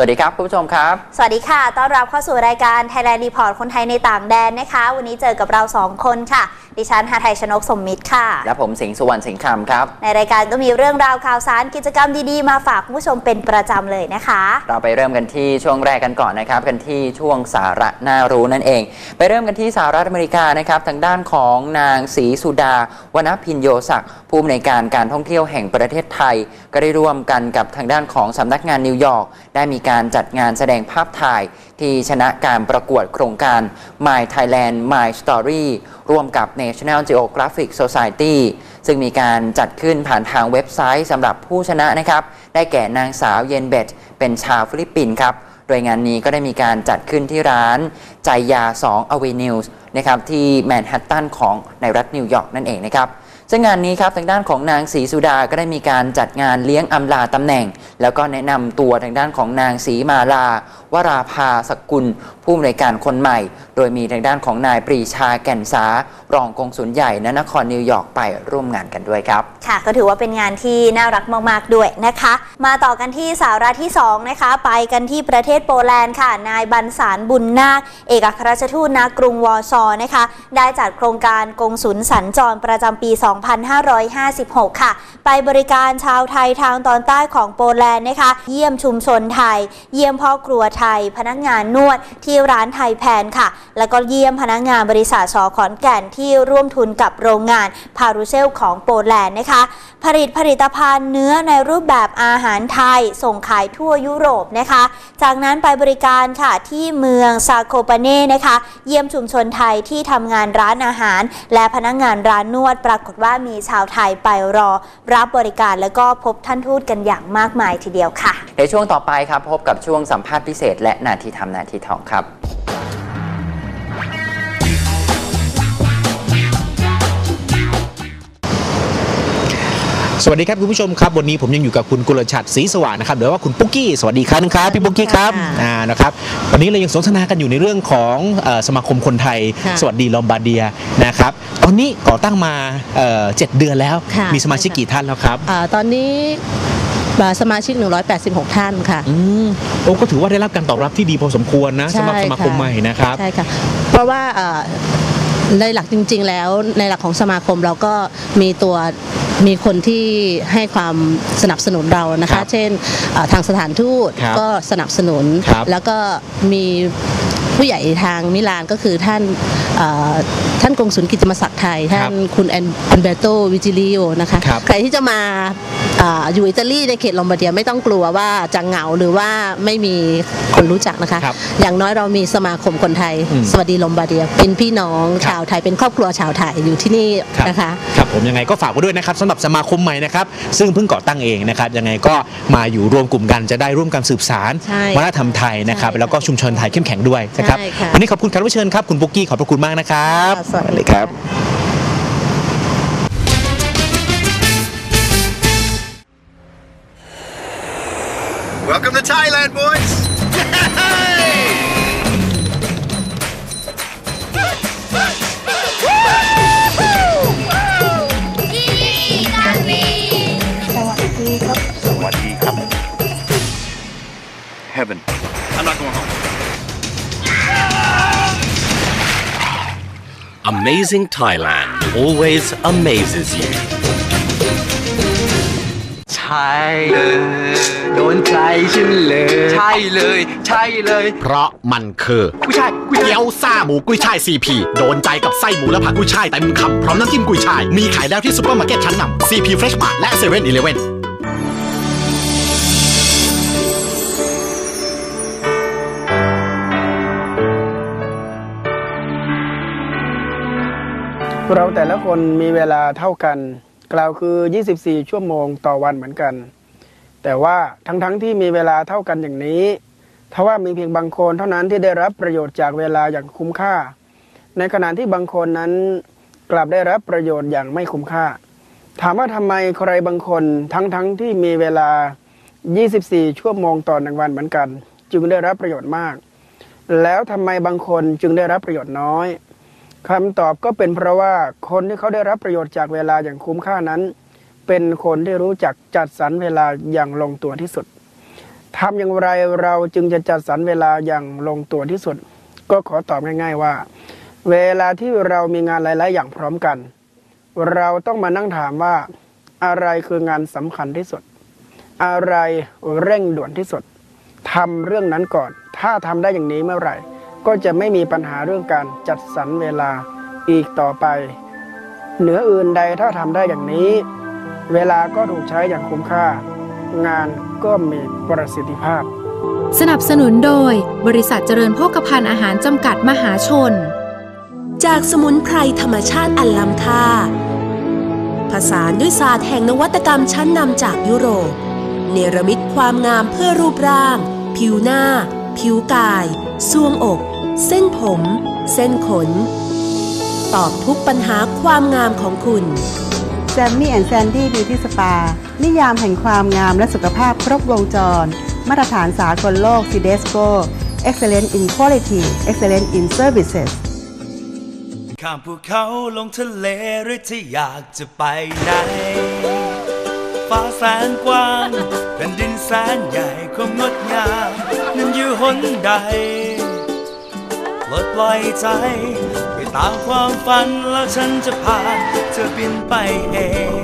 วัสดีครับคุณผู้ชมครับ สวัสดีค่ะ ต้อนรับเข้าสู่รายการ Thailand Report คนไทยในต่างแดนนะคะ วันนี้เจอกับเรา 2 คนค่ะ ดิฉันหาไทยชนกสมมิตรค่ะ และผมสิงห์สุวรรณสิงห์คำครับ ในรายการก็มีเรื่องราวข่าวสารกิจกรรมดีๆ มาฝากคุณผู้ชมเป็นประจำเลยนะคะ เราไปเริ่มกันที่ช่วงแรกกันก่อนนะครับกันที่ช่วงสาระน่ารู้นั่นเอง ไปเริ่มกันที่สหรัฐอเมริกานะครับทางด้านของนางศรีสุดาวณพินโยศักดิ์ผู้อำนวยการการท่องเที่ยวแห่งประเทศไทย ก็ได้ร่วมกันกับทางด้านของสำนักงานนิวยอร์กได้มีการจัดงานแสดงภาพถ่าย ที่ชนะการประกวดโครงการ My Thailand My Story ร่วมกับ National Geographic Society ซึ่งมีการจัดขึ้นผ่านทางเว็บไซต์สำหรับผู้ชนะนะครับ ได้แก่นางสาวเยนเบตเป็นชาวฟิลิปปินส์ครับ โดยงานนี้ก็ได้มีการจัดขึ้นที่ร้านใจยา2 Avenue นะครับที่แมนฮัตตันของในรัฐนิวยอร์กนั่นเองนะครับซึ่งงานนี้ครับทางด้านของนางศรีสุดาก็ได้มีการจัดงานเลี้ยงอำลาตำแหน่ง แล้วก็แนะนำตัวทางด้านของนางศรีมาลาวราภาสกุล ผู้อำนวยการคนใหม่ โดยมีทางด้านของนายปรีชาแก่นสารองกงสุลใหญ่ณนครนิวยอร์กไปร่วมงานกันด้วยครับ ค่ะ ก็ถือว่าเป็นงานที่น่ารักมากๆด้วยนะคะ มาต่อกันที่สาระที่2นะคะไปกันที่ประเทศโปแลนด์ค่ะ นายบันสารบุญนาคเอกอัครราชทูตณกรุงวอร์ซอนะคะได้จัดโครงการกงสุลสัญจรประจำปี 2556 ค่ะ ไปบริการชาวไทยทางตอนใต้ของโปแลนด์นะคะ เยี่ยมชุมชนไทย เยี่ยมพ่อครัวไทย พนักงานนวดที่ร้านไทยแพนค่ะ แล้วก็เยี่ยมพนักงานบริษัทสอขอนแก่นที่ร่วมทุนกับโรงงานพารุเซลของโปแลนด์นะคะ ผลิตผลิตภัณฑ์เนื้อในรูปแบบอาหารไทย ส่งขายทั่วยุโรปนะคะ จากนั้นไปบริการค่ะที่เมืองซาโคปาเน่นะคะ เยี่ยมชุมชนไทยที่ทำงานร้านอาหาร และพนักงานร้านนวด ปรากฏว่ามีชาวไทยไปรอ รับบริการแล้วก็พบท่านทูตกันอย่างมากมายทีเดียวค่ะ ในช่วงต่อไปครับพบกับช่วงสัมภาษณ์พิเศษ และนาทีทำนาทีทองครับ สวัสดีครับคุณผู้ชมครับวันนี้ผมยังอยู่กับคุณกุลชัดศรีสว่างนะครับหรือว่าคุณปุ๊กกี้สวัสดีครับครับพี่ปุ๊กกี้ครับค่ะอ่านะครับวันนี้เรายังสนทนากันอยู่ในเรื่องของเอ่อสมาคมคนไทยค่ะสวัสดีลอมบาร์เดียนะครับตอนนี้ก่อตั้งมาเอ่อเจ็ดเดือนแล้วค่ะมีสมาชิกกี่ท่านแล้วครับอ่าตอนนี้อ่าสมาชิก 186 ท่านค่ะอืมโอ้ก็ถือว่าได้รับการตอบรับที่ดีพอสมควรนะใช่สำหรับสมาคมค่ะใหม่นะครับใช่ค่ะเพราะว่าอ่าในหลักจริง ๆ แล้วในหลักของสมาคมเราก็มีตัว มีคนที่ให้ความสนับสนุนเรานะครัคะ บเช่นอ่าทางสถานทูตครับก็สนับสนุน ครับแล้วก็มีผู้ใหญ่ทางมิลานก็คือท่านอ่าท่านกงสุลกิจมศักดิ์ไทยท่านคุณแอนแอนเบโตวิจิลิโอนะคะครับ ใครที่จะมาอาอยู่อิตาลีในเขตลอมบาร์เดียไม่ต้องกลัวว่าจะเหงาหรือว่าไม่มีคนรู้จักนะคะ ครับอย่างน้อยเรามีสมาคมคนไทย อืมสวัสดีลอมบาร์เดีย เป็นพี่น้องครับ ชาวไทยเป็นครอบครัวชาวไทยอยู่ที่นี่ครับนะคะ ครับผมยังไงก็ฝากไว้ด้วยนะครับสำหรับสมาคมใหม่นะครับ ซึ่งเพิ่งก่อตั้งเองนะครับยังไงก็มาอยู่รวมกลุ่มกันจะได้ร่วมกันสืบสารใช่วัฒนธรรมไทยนะครับ ใช่ค่ะแล้วก็ชุมชนไทยเข้มแข็งด้วยนะครับใช่ค่ะ วันนี้ขอบคุณแขกรับเชิญครับคุณปุ๊กกี้ขอบพระคุณมากนะครับ สวัสดีครับ Welcome to Thailand, boys! Heaven. I'm not going home. Amazing Thailand always amazes you. ใช่เลยโดนใจฉันเลย ใช่เลย ใช่เลย เพราะมันคือกุ้ยช่ายกุ้ยช่ายเกี๊ยวซ่าหมูกุ้ยช่ายซีพีโดนใจกับไส้หมูและผักกุ้ยช่ายเต็มคำพร้อมน้ำจิ้มกุ้ยช่าย มีขายแล้วที่ซุปเปอร์มาร์เก็ตชั้นนำซีพีเฟรชมาและเซเว่นอีเลเว่น เราแต่ละคนมีเวลาเท่ากัน กล่าวคือ 24 ชั่วโมงต่อวันเหมือนกัน แต่ว่าทั้งๆทที่มีเวลาเท่ากันอย่างนี้ทว่ามีเพียงบางคนเท่านั้นที่ได้รับประโยชน์จากเวลาอย่างคุ้มค่า ในขณะที่บางคนนั้นกลับได้รับประโยชน์อย่างไม่คุ้มค่า ถามว่าทำไมใครบางคนทั้งๆทที่มีเวลา 24 ชั่วโมงต่อหนึ่งวันเหมือนกัน จึงได้รับประโยชน์มาก แล้วทำไมบางคนจึงได้รับประโยชน์น้อย คำตอบก็เป็นเพราะว่าคนที่เขาได้รับประโยชน์จากเวลาอย่างคุ้มค่านั้น เป็นคนที่รู้จักจัดสรรเวลาอย่างลงตัวที่สุดทำอย่างไรเราจึงจะจัดสรรเวลาอย่างลงตัวที่สุด ก็ขอตอบง่าย ๆว่า เวลาที่เรามีงานหลาย ๆ อย่างพร้อมกัน เราต้องมานั่งถามว่า อะไรคืองานสำคัญที่สุด อะไรเร่งด่วนที่สุดทำเรื่องนั้นก่อน ถ้าทำได้อย่างนี้เมื่อไหร่ ก็จะไม่มีปัญหาเรื่องการจัดสรรเวลาอีกต่อไป เหนืออื่นใดถ้าทำได้อย่างนี้ เวลาก็ถูกใช้อย่างคุ้มค่า งานก็มีประสิทธิภาพ สนับสนุนโดย บริษัทเจริญโภคภัณฑ์อาหารจำกัดมหาชน จากสมุนไพรธรรมชาติอันล้ำค่าผสานด้วยศาสตร์แห่งนวัตกรรมชั้นนำจากยุโรป เนรมิตความงามเพื่อรูปร่าง ผิวหน้า ผิวกายซวงอก เส้นผม เส้นขน ตอบทุกปัญหาความงามของคุณแซมมี่แอนด์แซนดี้บิวตี้สปา นิยามแห่งความงามและสุขภาพครบวงจร มาตรฐานสากลโลก CDSCO Excellent in Quality Excellent in Services ข้ามภูเขาลงทะเลหรือที่อยากจะไปไหน ฟ้าแสนกว้างแผ่นดินแสนใหญ่คงงดงาม นั้นอยู่หนใด ปลดปล่อยใจ ไปตามความฝันแล้วฉันจะพาเธอบินไปเอง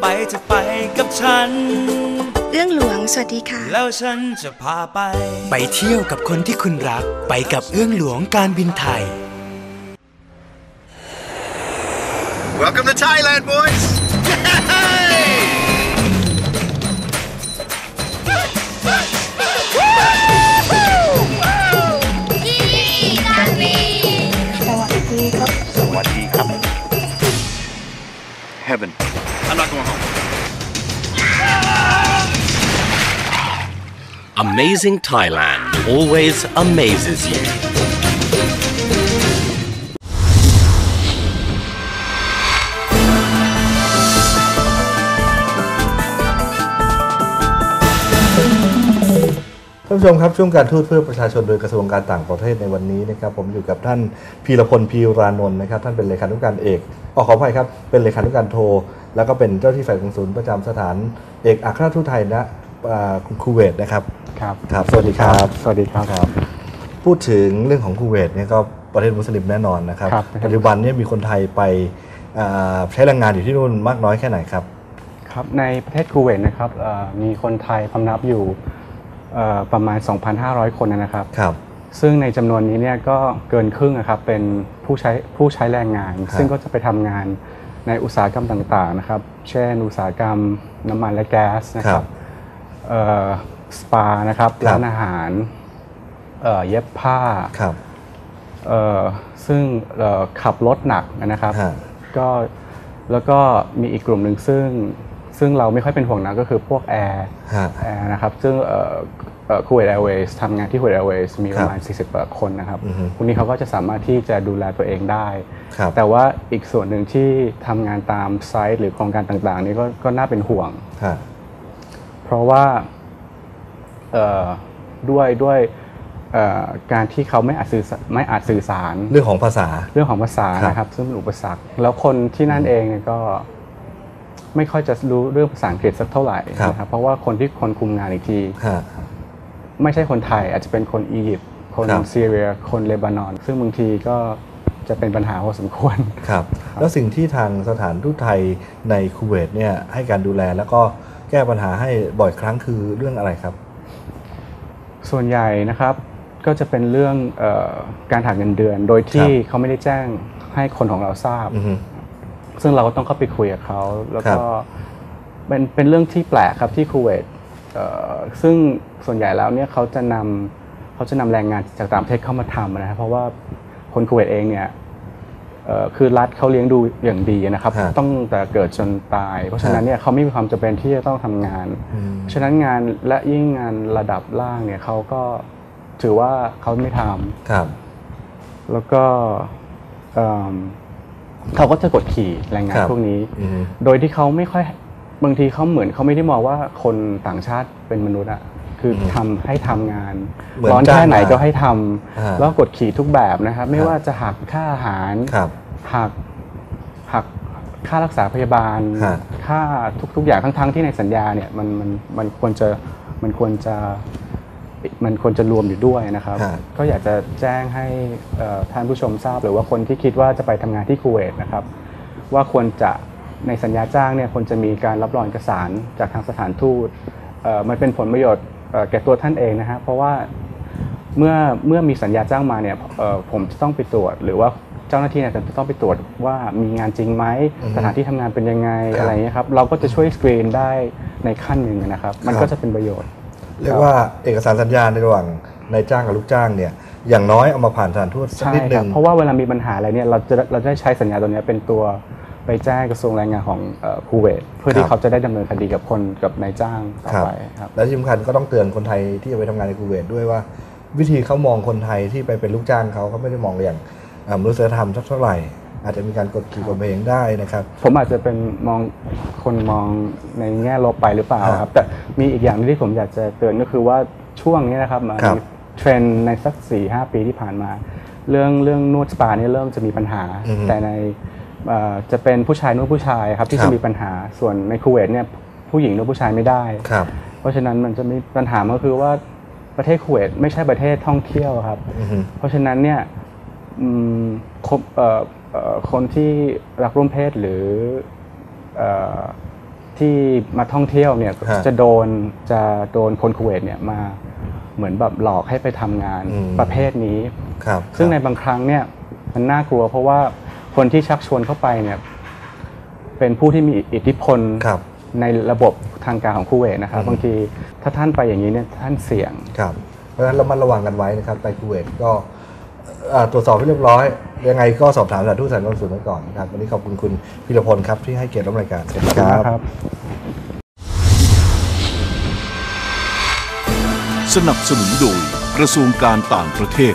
ไปจะไปกับฉัน เรื่องหลวงสวัสดีค่ะ แล้วฉันจะพาไป ไปเที่ยวกับคนที่คุณรัก ไปกับเอื้องหลวงการบินไทย Welcome to Thailand, boys! Amazing Thailand always amazes you. ท่านผู้ชมครับช่วงการทูตเพื่อประชาชนโดยกระทรวงการต่างประเทศในวันนี้นะครับผมอยู่กับท่านพีรพลพีรานนท์นะครับท่านเป็นเลขานุการเอกออขออภัยครับเป็นเลขานุการโท แล้วก็เป็นเจ้าที่ฝ่ายกงสุลประจำสถานเอกอัครราชทูตไทยณ อ่าคูเวตนะครับครับครับสวัสดีครับสวัสดีครับ ครับ พูดถึงเรื่องของคูเวตเนี่ยก็ประเทศมุสลิมแน่นอนนะครับ ครับ ปัจจุบันเนี่ยมีคนไทยไปอ่าใช้แรงงานอยู่ที่นู่นมากน้อยแค่ไหนครับ ครับในประเทศคูเวตนะครับเอ่อมีคนไทยพำนับอยู่เอ่อประมาณ 2,500 คนนะครับ ครับ ซึ่งในจำนวนนี้เนี่ยก็เกินครึ่งนะครับเป็นผู้ใช้ผู้ใช้แรงงาน ครับ ซึ่งก็จะไปทำงานในอุตสาหกรรมต่างๆนะครับ เช่น อุตสาหกรรมน้ำมันและแก๊สนะคครัรับบเอ่อ สปานะครับครับ ร้านอาหารเอ่อเย็บผ้าครับ เอ่อซึ่งเอ่อขับรถหนักนะครับ ฮะ ก็แล้วก็มีอีกกลุ่มหนึ่งซึ่งซึ่งเราไม่ค่อยเป็นห่วงนะก็คือพวกแอร์ ฮะ แอร์นะครับซึ่งคูเวตแอร์เวย์ทำงานที่คูเวตแอร์เวย์มีประมาณ 40กว่าคนนะครับอือฮึพวกนี้เขาก็จะสามารถที่จะดูแลตัวเองได้ ครับ แต่ว่าอีกส่วนหนึ่งที่ทำงานตามไซต์หรือโครงการต่างๆ นี่ก็ก็น่าเป็นห่วง ฮะเพ ราะว่าเอ่อด้วยด้วยเอ่อการที่เขาไม่อาจสื่อสไม่อาจสื่อสารเรื่องของภาษาเรื่องของภาษาครับนะครับ ซึ่งเป็นอุปสรรค แล้วคนที่นั่นเองเนี่ยก็ไม่ค่อยจะรู้เรื่องภาษาอังกฤษสักเท่าไหร่ครับนะครับเพราะว่าคนที่คนคุมงานอีกทีฮะไม่ใช่คนไทยอาจจะเป็นคนอียิปต์คนครับซีเรีย คนเลบานอน ซึ่งบางทีก็จะเป็นปัญหาพอสมควรครับ แล้วสิ่งที่ทางสถานทูตไทยในคูเวตเนี่ยให้การดูแลแล้วก็ แก้ปัญหาให้บ่อยครั้งคือเรื่องอะไรครับ ส่วนใหญ่นะครับก็จะเป็นเรื่องเออการหักเงินเดือน โดยที่ครับเขาไม่ได้แจ้งให้คนของเราทราบอือฮึซึ่งเราก็ต้องเข้าไปคุยกับเขา แล้วครัก็บเป็นเป็นเรื่องที่แปลกครับที่คูเวตเอ่อซึ่งส่วนใหญ่แล้วเนี่ยเขาจะนำเขาจะนำแรงงานจากต่างประเทศเข้ามาทำนะครับเพราะว่าคนคูเวตเองเนี่ยเอ่อ คือรัฐเขาเลี้ยงดูอย่างดีนะครับฮะต้องแต่เกิดจนตาย เพราะฉะนั้นเนี่ยเขาไม่มีความจำเป็นที่จะต้องทำงาน อืมเพราะฉะนั้นงานและยิ่งงานระดับล่างเนี่ยเขาก็ถือว่าเขาไม่ทำ ครับ แล้วก็เอิ่มเขาก็จะกดขี่แรงงานครับ พวกนี้ อือฮึโดยที่เขาไม่ค่อยบางทีเขาเหมือนเขาไม่ได้มองว่าคนต่างชาติเป็นมนุษย์อะ คืออทำให้ทำงานเหมือนร้อนแค่ไหนจ้างมาก็ให้ทอ่าำแล้วกดขี่ทุกแบบนะครับ ไม่ครับว่าจะหักค่าอาหารครับหักหักค่ารักษาพยาบาลฮะค่าทุก ๆ อย่างทั้งๆที่ในสัญญาเนี่ยมันมันมันควรจะมันควรจะมันควรจะรวมอยู่ด้วยนะครับฮะก็อยากจะแจ้งให้เอ่อท่านผู้ชมทราบ หรือว่าคนที่คิดว่าจะไปทำงานที่คูเวตนะครับ ว่าควรจะในสัญญาจ้างเนี่ยควรจะมีการรับรองเอกสารจากทางสถานทูตเอ่อมันเป็นผลประโยชน์เอ่อ แก่ตัวท่านเองนะฮะเพราะว่าเมื่อเมื่อมีสัญญาจ้างมาเนี่ยเอ่อผมจะต้องไปตรวจ หรือว่าเจ้าหน้าที่เนี่ยจะต้องไปตรวจว่ามีงานจริงไหมอือฮึสถานที่ทำงานเป็นยังไงครับอะไรเงี้ยครับเราก็จะช่วยสกรีนได้ในขั้นหนึ่งนะครับมันครับก็จะเป็นประโยชน์เรียกว่าเอกสารสัญญาในระหว่างนายจ้างกับลูกจ้างเนี่ยอย่างน้อยเอามาผ่านสถานทูตสักใช่นิดหคนึ่รับงเพราะว่าเวลามีปัญหาอะไรเนี่ยเราจะเราจะได้ใช้สัญญาตัวเนี้ยเป็นตัว ไปแจ้งกระทรวงแรงงานของเอ่อคูเวตเพื่อที่ครับเขาจะได้ดำเนินคดีกับคนกับนายจ้างต่อครับไปครับและที่สำคัญก็ต้องเตือนคนไทยที่จะไปทำงานในคูเวตด้วยว่า วิธีเขามองคนไทยที่ไปเป็นลูกจ้างเขาเขาไม่ได้มองอย่างเอ่อมนุษยธรรมสักเท่าไหร่อาจจะมีการกดขี่ข่มเหงได้นะครับ ผมอาจจะเป็นมองคนมองในแง่ลบไปหรือเปล่าครับครับแต่มีอีกอย่างหนึ่งที่ผมอยากจะเตือนก็คือว่าช่วงนี้นะครับมันครับมีเทรนด์ในสัก4ีหปีที่ผ่านมา เรื่องเรื่องนวดสปาเนี่ยเริ่มจะมีปัญหาอือฮึแต่ในเอ่อ จะเป็นผู้ชายนวดผู้ชายครับที่ครัจะบมีปัญหาส่วนในคูเวตเนี่ยผู้หญิงนวดผู้ชายไม่ได้ครับ เพราะฉะนั้นมันจะมีปัญหาก็คือว่าประเทศคูเวตไม่ใช่ประเทศท่องเที่ยวครับอือฮึเพราะฉะนั้นเนี่ยอืมคบเอ่อเอ่อคนที่รักร่วมเพศหรือเออที่มาท่องเที่ยวเนี่ยฮะจะโดนจะโดนคนคูเวตเนี่ยมาเหมือนแบบหลอกให้ไปทำงานอืมประเภทนี้ครับซึ่งในบางครั้งเนี่ยมันน่ากลัวเพราะว่า คนที่ชักชวนเข้าไปเนี่ยเป็นผู้ที่มีอิทธิพลครับ ในระบบทางการของคูเวตนะครับอืมบางทีถ้าท่านไปอย่างนี้เนี่ยท่านเสี่ยงครับ เพราะฉะนั้นเรามาระวังกันไว้นะครับไปคูเวตก็เอ่อตรวจสอบให้เรียบร้อย ยังไงก็สอบถามสถานทูตสถานกงสุลไว้ก่อนนะครับวันนี้ขอบคุณคุณพิรพลครับที่ให้เกียรติร่วมรายการสวัสดีครับ สนับสนุนโดยกระทรวงการต่างประเทศ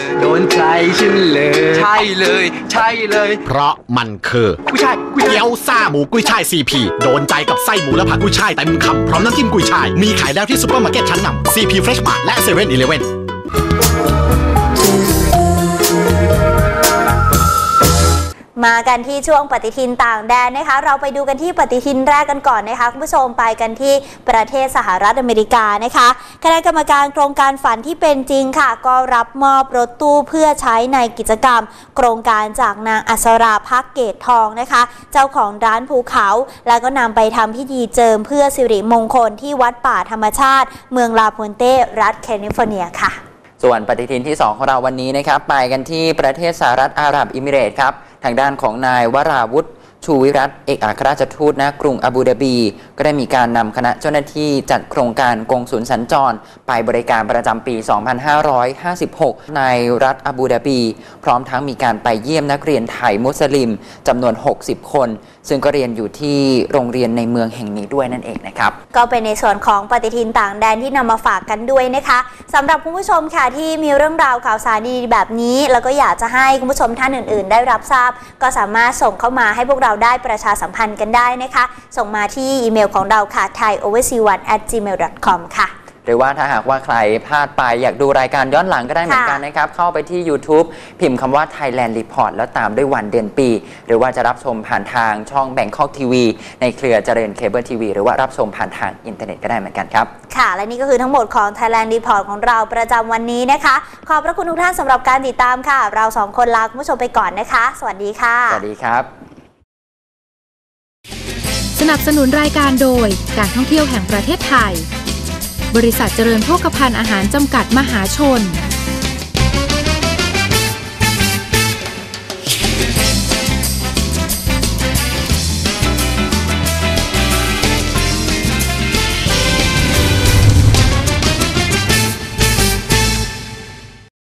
โดนใจฉันเลย ใช่เลย ใช่เลยเพราะมันคือกุ้ยช่ายกุ้ยช่ายเกี๊ยวซ่าหมูกุ้ยช่ายซีพีโดนใจกับไส้หมูและผักกุ้ยช่ายเต็มคำพร้อมน้ำจิ้มกุ้ยช่าย มีขายแล้วที่ซุปเปอร์มาร์เก็ตชั้นนำซีพีเฟรชมาและเซเว่นอีเลเว่น มากันที่ช่วงปฏิทินต่างแดนนะคะ เราไปดูกันที่ปฏิทินแรกกันก่อนนะคะ คุณผู้ชมไปกันที่ประเทศสหรัฐอเมริกานะคะคณะกรรมการโครงการฝันที่เป็นจริงค่ะ ก็รับมอบรถตู้เพื่อใช้ในกิจกรรม โครงการจากนางอัศราพักเกตทองนะคะ เจ้าของร้านภูเขา แล้วก็นำไปทำพิธีเจิมเพื่อสิริมงคลที่วัดป่าธรรมชาติ เมืองลาพูนเต้รัฐแคลิฟอร์เนียค่ะ ส่วนปฏิทินที่ 2 ของเราวันนี้นะครับไปกันที่ประเทศสหรัฐอาหรับอิมิเรตส์ครับ ทางด้านของนายวราวุธ ชูวิรัตเอกอัครราชทูตณกรุงอาบูดาบี ก็ได้มีการนำคณะเจ้าหน้าที่จัดโครงการกงสุลสัญจร ไปบริการประจำปี 2556 ในรัฐอาบูดาบี พร้อมทั้งมีการไปเยี่ยมนักเรียนไทยมุสลิมจำนวน 60 คน ซึ่งก็เรียนอยู่ที่โรงเรียนในเมืองแห่งนี้ด้วยนั่นเองนะครับ ก็เป็นในส่วนของปฏิทินต่างแดนที่นำมาฝากกันด้วยนะคะสำหรับคุณผู้ชมค่ะที่มีเรื่องราวข่าวสารดีๆแบบนี้ แล้วก็อยากจะให้คุณผู้ชมท่านอื่น ๆ ได้รับทราบ ก็สามารถส่งเข้ามาให้พวกเราได้ประชาสัมพันธ์กันได้นะคะ ส่งมาที่อีเมลของเราค่ะ thaioverc1 at gmail com ค่ะหรือว่าถ้าหากว่าใครพลาดไปอยากดูรายการย้อนหลังก็ได้เหมือนกันนะครับ เข้าไปที่ YouTube พิมพ์คำว่า Thailand Report แล้วตามด้วยวันเดือนปี หรือว่าจะรับชมผ่านทางช่อง Bangkok TV ในเครือเจริญเคเบิลทีวีหรือว่ารับชมผ่านทางอินเทอร์เน็ตก็ได้เหมือนกันครับ ค่ะ และนี่ก็คือทั้งหมดของ Thailand Report ของเราประจำวันนี้นะคะ ขอบพระคุณทุกท่านสำหรับการติดตามค่ะ เราสองคนลาคุณผู้ชมไปก่อนนะคะ สวัสดีค่ะ สวัสดีครับส นับสนุนรายการโดยการท่องเที่ยวแห่งประเทศไทย บริษัทเจริญโภคภัณฑ์อาหารจำกัดมหาชน